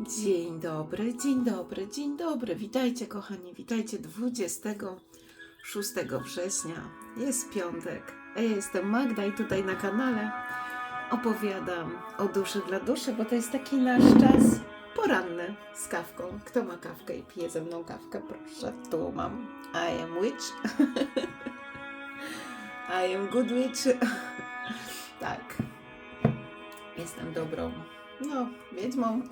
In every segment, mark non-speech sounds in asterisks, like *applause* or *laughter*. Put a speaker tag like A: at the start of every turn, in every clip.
A: Dzień dobry, dzień dobry, dzień dobry. Witajcie, kochani, witajcie 26 września. Jest piątek. Ja jestem Magda i tutaj na kanale opowiadam o duszy dla duszy, bo to jest taki nasz czas poranny z kawką. Kto ma kawkę i pije ze mną kawkę? Proszę, tu mam. I am witch. *laughs* I am good witch. *laughs* tak. Jestem dobrą, no, wiedźmą.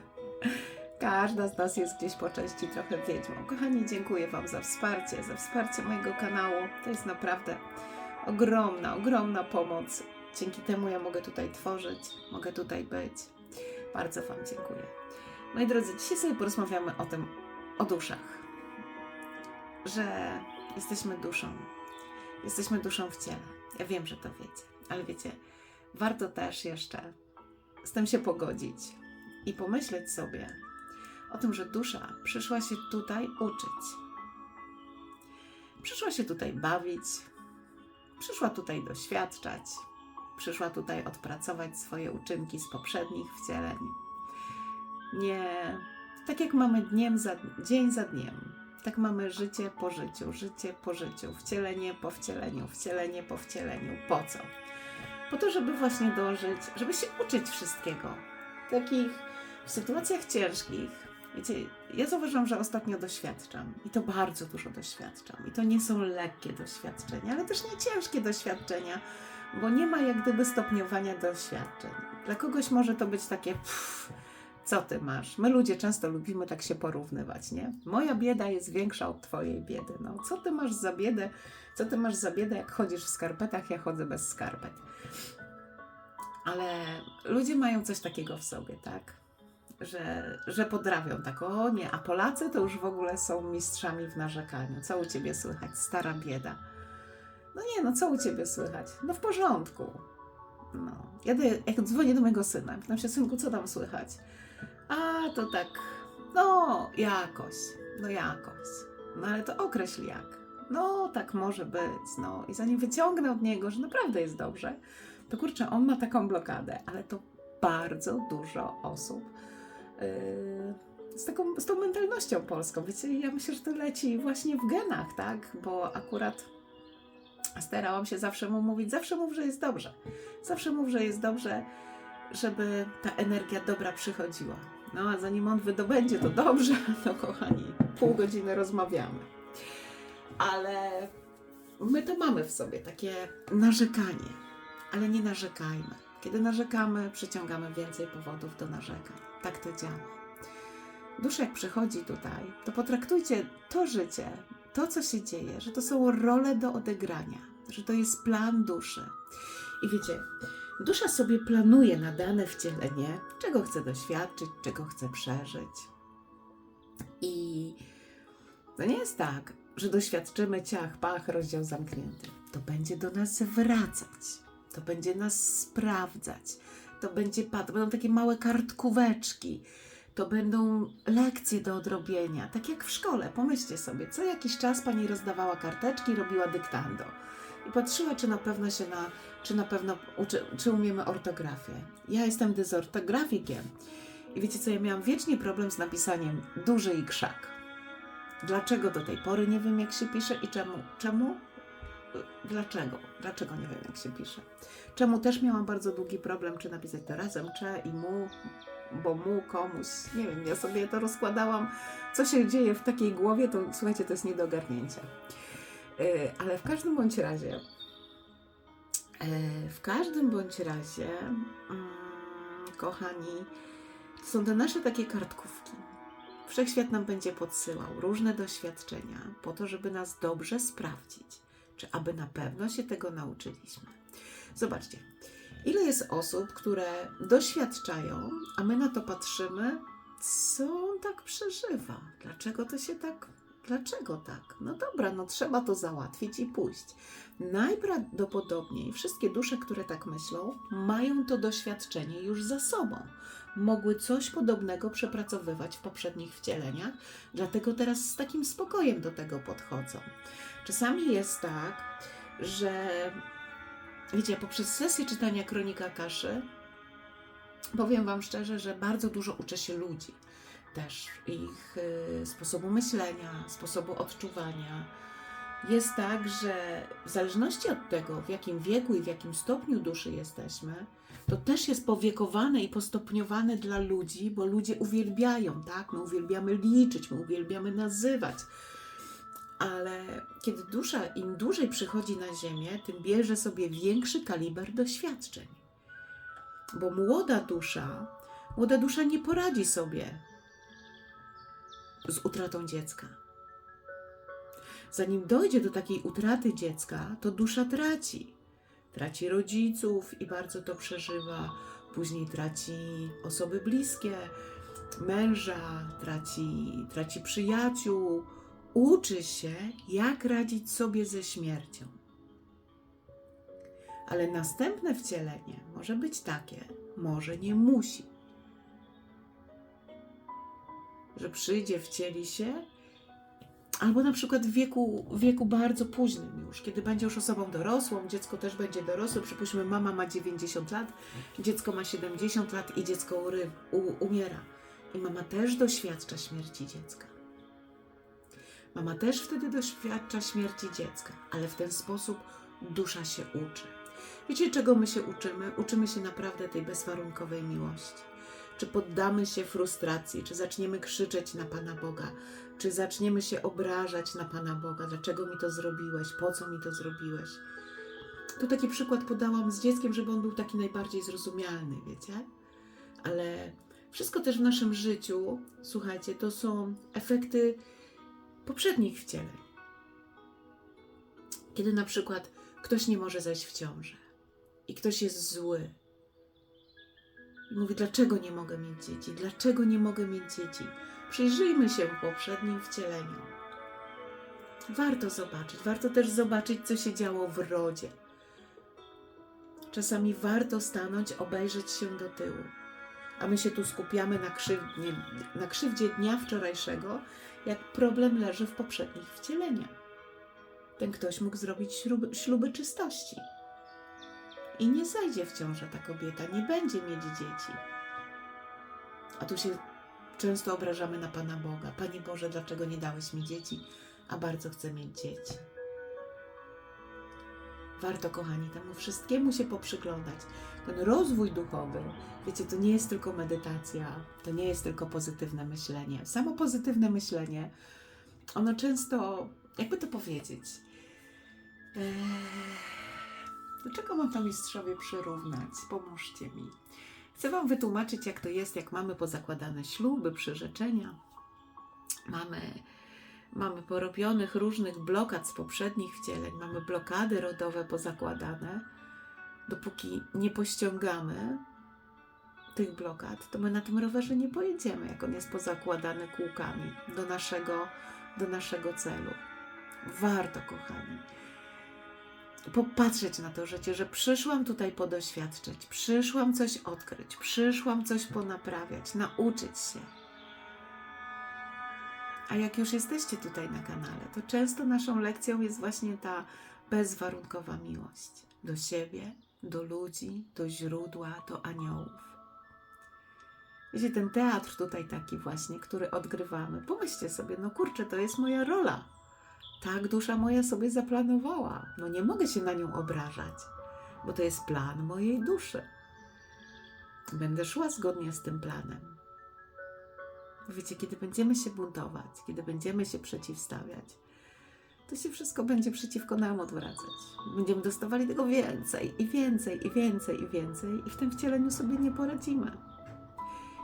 A: *laughs* Każda z nas jest gdzieś po części trochę wiedźmą. Kochani, dziękuję Wam za wsparcie, za wsparcie mojego kanału. To jest naprawdę ogromna, ogromna pomoc. Dzięki temu ja mogę tutaj tworzyć, mogę tutaj być. Bardzo Wam dziękuję. Moi drodzy, dzisiaj sobie porozmawiamy o tym, o duszach. Że jesteśmy duszą. Jesteśmy duszą w ciele. Ja wiem, że to wiecie, ale wiecie, warto też jeszcze z tym się pogodzić i pomyśleć sobie o tym, że dusza przyszła się tutaj uczyć. Przyszła się tutaj bawić, przyszła tutaj doświadczać, przyszła tutaj odpracować swoje uczynki z poprzednich wcieleń. Nie tak jak mamy dniem za, dzień za dniem, tak mamy życie po życiu, życie po życiu, wcielenie po wcieleniu, wcielenie po wcieleniu. Po co? Po to, żeby właśnie dążyć, żeby się uczyć wszystkiego. Takich w sytuacjach ciężkich. Wiecie, ja zauważam, że ostatnio doświadczam i to bardzo dużo doświadczam. I to nie są lekkie doświadczenia, ale też nie ciężkie doświadczenia, bo nie ma jak gdyby stopniowania doświadczeń. Dla kogoś może to być takie, pff, co ty masz? My ludzie często lubimy tak się porównywać, nie? Moja bieda jest większa od twojej biedy. No, co ty masz za biedę? Co ty masz za biedę, jak chodzisz w skarpetach, ja chodzę bez skarpet. Ale ludzie mają coś takiego w sobie, tak? Że, że podrawią tak, o nie, a Polacy to już w ogóle są mistrzami w narzekaniu. Co u ciebie słychać? Stara bieda. No nie, no co u ciebie słychać? No w porządku. No. Ja do, jak dzwonię do mojego syna, pytam się, synku, co tam słychać? A to tak, no jakoś, no jakoś. No ale to określ jak. No tak może być, no. I zanim wyciągnę od niego, że naprawdę jest dobrze, to kurczę, on ma taką blokadę, ale to bardzo dużo osób yy, z, taką, z tą mentalnością polską. Wiecie, ja myślę, że to leci właśnie w genach, tak? Bo akurat starałam się zawsze mu mówić, zawsze mów, że jest dobrze. Zawsze mów, że jest dobrze, żeby ta energia dobra przychodziła. No a zanim on wydobędzie to dobrze, to *laughs* kochani, pół godziny rozmawiamy. Ale my to mamy w sobie, takie narzekanie ale nie narzekajmy. Kiedy narzekamy, przyciągamy więcej powodów do narzekań. Tak to działa. Dusza jak przychodzi tutaj, to potraktujcie to życie, to co się dzieje, że to są role do odegrania, że to jest plan duszy. I wiecie, dusza sobie planuje na dane wcielenie, czego chce doświadczyć, czego chce przeżyć. I to nie jest tak, że doświadczymy ciach, pach, rozdział zamknięty. To będzie do nas wracać to będzie nas sprawdzać, to będzie to będą takie małe kartkóweczki, to będą lekcje do odrobienia, tak jak w szkole. Pomyślcie sobie, co jakiś czas pani rozdawała karteczki, robiła dyktando i patrzyła, czy na pewno się na, czy na pewno uczy, czy umiemy ortografię. Ja jestem dezortografikiem i wiecie co, ja miałam wiecznie problem z napisaniem duży i krzak. Dlaczego do tej pory nie wiem, jak się pisze i czemu? Czemu? Dlaczego? Dlaczego nie wiem, jak się pisze? Czemu też miałam bardzo długi problem, czy napisać to razem, cze i mu, bo mu komuś, nie wiem, ja sobie to rozkładałam, co się dzieje w takiej głowie, to słuchajcie, to jest nie do ogarnięcia. Yy, ale w każdym bądź razie, yy, w każdym bądź razie, yy, kochani, są te nasze takie kartkówki. Wszechświat nam będzie podsyłał różne doświadczenia po to, żeby nas dobrze sprawdzić czy aby na pewno się tego nauczyliśmy. Zobaczcie, ile jest osób, które doświadczają, a my na to patrzymy, co on tak przeżywa, dlaczego to się tak Dlaczego tak? No dobra, no trzeba to załatwić i pójść. Najprawdopodobniej wszystkie dusze, które tak myślą, mają to doświadczenie już za sobą. Mogły coś podobnego przepracowywać w poprzednich wcieleniach, dlatego teraz z takim spokojem do tego podchodzą. Czasami jest tak, że wiecie, poprzez sesję czytania kronika kaszy powiem Wam szczerze, że bardzo dużo uczę się ludzi. Też ich y, sposobu myślenia, sposobu odczuwania. Jest tak, że w zależności od tego, w jakim wieku i w jakim stopniu duszy jesteśmy, to też jest powiekowane i postopniowane dla ludzi, bo ludzie uwielbiają, tak? My uwielbiamy liczyć, my uwielbiamy nazywać. Ale kiedy dusza im dłużej przychodzi na Ziemię, tym bierze sobie większy kaliber doświadczeń. Bo młoda dusza, młoda dusza nie poradzi sobie z utratą dziecka. Zanim dojdzie do takiej utraty dziecka, to dusza traci. Traci rodziców i bardzo to przeżywa. Później traci osoby bliskie, męża, traci, traci przyjaciół. Uczy się, jak radzić sobie ze śmiercią. Ale następne wcielenie może być takie, może nie musi, że przyjdzie, wcieli się Albo na przykład w wieku, wieku bardzo późnym już, kiedy będzie już osobą dorosłą, dziecko też będzie dorosłe, przypuśćmy mama ma 90 lat, dziecko ma 70 lat i dziecko ury, u, umiera. I mama też doświadcza śmierci dziecka. Mama też wtedy doświadcza śmierci dziecka, ale w ten sposób dusza się uczy. Wiecie, czego my się uczymy? Uczymy się naprawdę tej bezwarunkowej miłości. Czy poddamy się frustracji, czy zaczniemy krzyczeć na Pana Boga, czy zaczniemy się obrażać na Pana Boga, dlaczego mi to zrobiłeś, po co mi to zrobiłeś. Tu taki przykład podałam z dzieckiem, żeby on był taki najbardziej zrozumialny, wiecie? Ale wszystko też w naszym życiu, słuchajcie, to są efekty poprzednich wcieleń. Kiedy na przykład ktoś nie może zajść w ciążę i ktoś jest zły, mówi, dlaczego nie mogę mieć dzieci? Dlaczego nie mogę mieć dzieci? Przyjrzyjmy się poprzednim wcieleniu. Warto zobaczyć, warto też zobaczyć, co się działo w rodzie. Czasami warto stanąć, obejrzeć się do tyłu. A my się tu skupiamy na, krzywdzie, na krzywdzie dnia wczorajszego, jak problem leży w poprzednich wcieleniach. Ten ktoś mógł zrobić śluby czystości. I nie zajdzie w ciążę ta kobieta, nie będzie mieć dzieci. A tu się często obrażamy na Pana Boga. Panie Boże, dlaczego nie dałeś mi dzieci, a bardzo chcę mieć dzieci. Warto, kochani, temu wszystkiemu się poprzyglądać. Ten rozwój duchowy, wiecie, to nie jest tylko medytacja, to nie jest tylko pozytywne myślenie. Samo pozytywne myślenie, ono często, jakby to powiedzieć, ee, do czego mam to mistrzowie przyrównać? Pomóżcie mi. Chcę Wam wytłumaczyć, jak to jest, jak mamy pozakładane śluby, przyrzeczenia. Mamy, mamy porobionych różnych blokad z poprzednich wcieleń, mamy blokady rodowe pozakładane. Dopóki nie pościągamy tych blokad, to my na tym rowerze nie pojedziemy, jak on jest pozakładany kółkami do naszego, do naszego celu. Warto, kochani popatrzeć na to życie, że przyszłam tutaj podoświadczyć, przyszłam coś odkryć, przyszłam coś ponaprawiać, nauczyć się. A jak już jesteście tutaj na kanale, to często naszą lekcją jest właśnie ta bezwarunkowa miłość do siebie, do ludzi, do źródła, do aniołów. Wiecie, ten teatr tutaj taki właśnie, który odgrywamy. Pomyślcie sobie, no kurczę, to jest moja rola tak dusza moja sobie zaplanowała. No nie mogę się na nią obrażać, bo to jest plan mojej duszy. Będę szła zgodnie z tym planem. Wiecie, kiedy będziemy się buntować, kiedy będziemy się przeciwstawiać, to się wszystko będzie przeciwko nam odwracać. Będziemy dostawali tego więcej i więcej i więcej i więcej i w tym wcieleniu sobie nie poradzimy.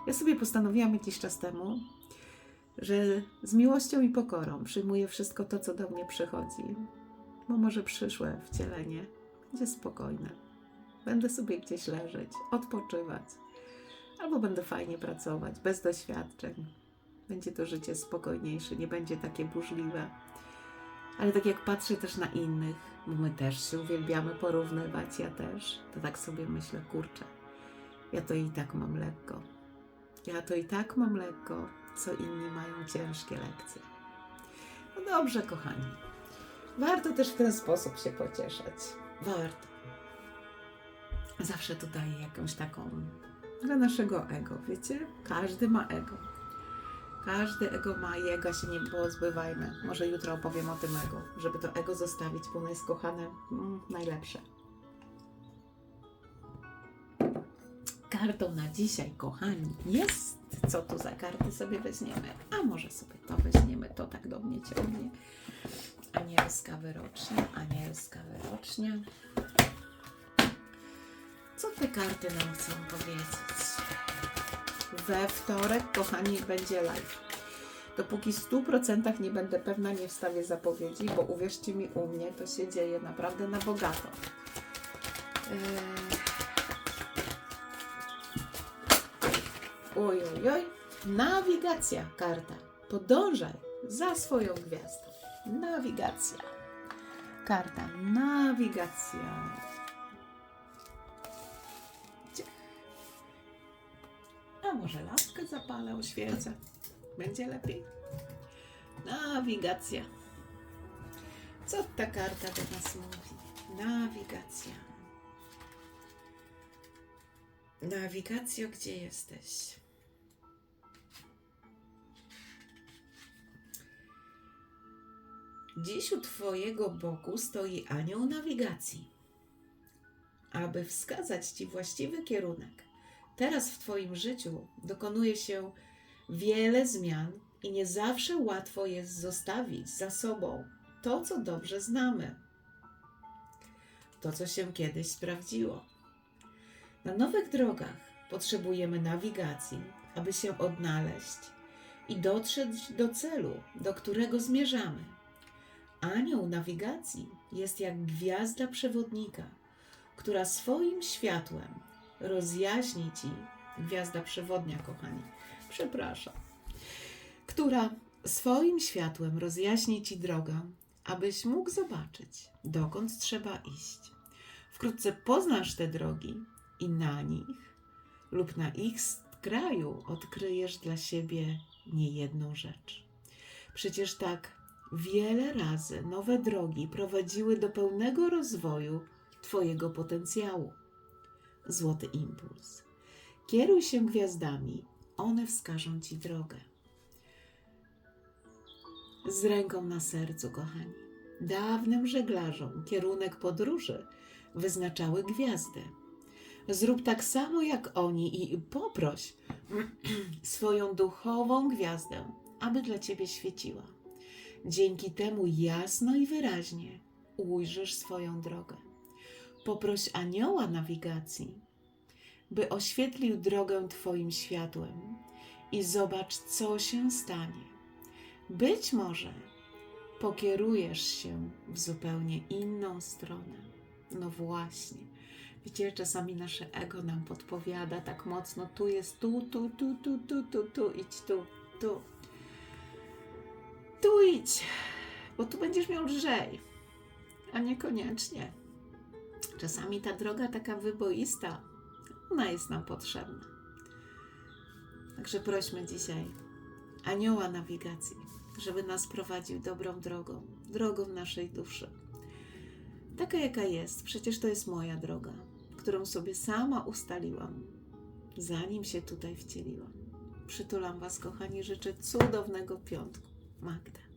A: Ja sobie postanowiłam jakiś czas temu, że z miłością i pokorą przyjmuję wszystko to, co do mnie przychodzi, bo może przyszłe wcielenie będzie spokojne. Będę sobie gdzieś leżeć, odpoczywać, albo będę fajnie pracować, bez doświadczeń. Będzie to życie spokojniejsze, nie będzie takie burzliwe. Ale tak jak patrzę też na innych, bo my też się uwielbiamy porównywać, ja też, to tak sobie myślę, kurczę, ja to i tak mam lekko. Ja to i tak mam lekko, co inni mają ciężkie lekcje. No dobrze, kochani. Warto też w ten sposób się pocieszać. Warto. Zawsze tutaj jakąś taką Dla naszego ego, wiecie? Każdy ma ego. Każdy ego ma i ego się nie pozbywajmy. Może jutro opowiem o tym ego, żeby to ego zostawić, bo ono jest kochane mm, najlepsze. Kartą na dzisiaj, kochani, jest. Co tu za karty sobie weźmiemy? A może sobie to weźmiemy, to tak do mnie ciągnie. Anielska wyrocznia, anielska wyrocznia. Co te karty nam chcą powiedzieć? We wtorek, kochani, będzie live. Dopóki w 100% nie będę pewna, nie wstawię zapowiedzi, bo uwierzcie mi, u mnie to się dzieje naprawdę na bogato. Yy... Oj, oj, oj. Nawigacja karta. Podążaj za swoją gwiazdą. Nawigacja. Karta nawigacja. A może lampkę zapalę, oświecę. Będzie lepiej. Nawigacja. Co ta karta do nas mówi? Nawigacja. Nawigacjo, gdzie jesteś? Dziś u Twojego boku stoi anioł nawigacji, aby wskazać Ci właściwy kierunek. Teraz w Twoim życiu dokonuje się wiele zmian i nie zawsze łatwo jest zostawić za sobą to, co dobrze znamy, to, co się kiedyś sprawdziło. Na nowych drogach potrzebujemy nawigacji, aby się odnaleźć i dotrzeć do celu, do którego zmierzamy. Anioł nawigacji jest jak gwiazda przewodnika, która swoim światłem rozjaśni ci, gwiazda przewodnia, kochani, przepraszam, która swoim światłem rozjaśni ci drogę, abyś mógł zobaczyć, dokąd trzeba iść. Wkrótce poznasz te drogi i na nich lub na ich skraju odkryjesz dla siebie niejedną rzecz. Przecież tak wiele razy nowe drogi prowadziły do pełnego rozwoju Twojego potencjału. Złoty impuls. Kieruj się gwiazdami, one wskażą Ci drogę. Z ręką na sercu, kochani. Dawnym żeglarzom kierunek podróży wyznaczały gwiazdy. Zrób tak samo jak oni i poproś *clears throat* swoją duchową gwiazdę, aby dla Ciebie świeciła. Dzięki temu jasno i wyraźnie ujrzysz swoją drogę. Poproś anioła nawigacji, by oświetlił drogę Twoim światłem i zobacz, co się stanie. Być może pokierujesz się w zupełnie inną stronę. No właśnie. Wiecie, czasami nasze ego nam podpowiada tak mocno, tu jest tu, tu, tu, tu, tu, tu, tu, idź tu, tu. Tu idź, bo tu będziesz miał lżej, a niekoniecznie. Czasami ta droga taka wyboista, ona jest nam potrzebna. Także prośmy dzisiaj anioła nawigacji, żeby nas prowadził dobrą drogą, drogą naszej duszy. Taka jaka jest, przecież to jest moja droga, którą sobie sama ustaliłam, zanim się tutaj wcieliłam. Przytulam Was, kochani, życzę cudownego piątku. Magda.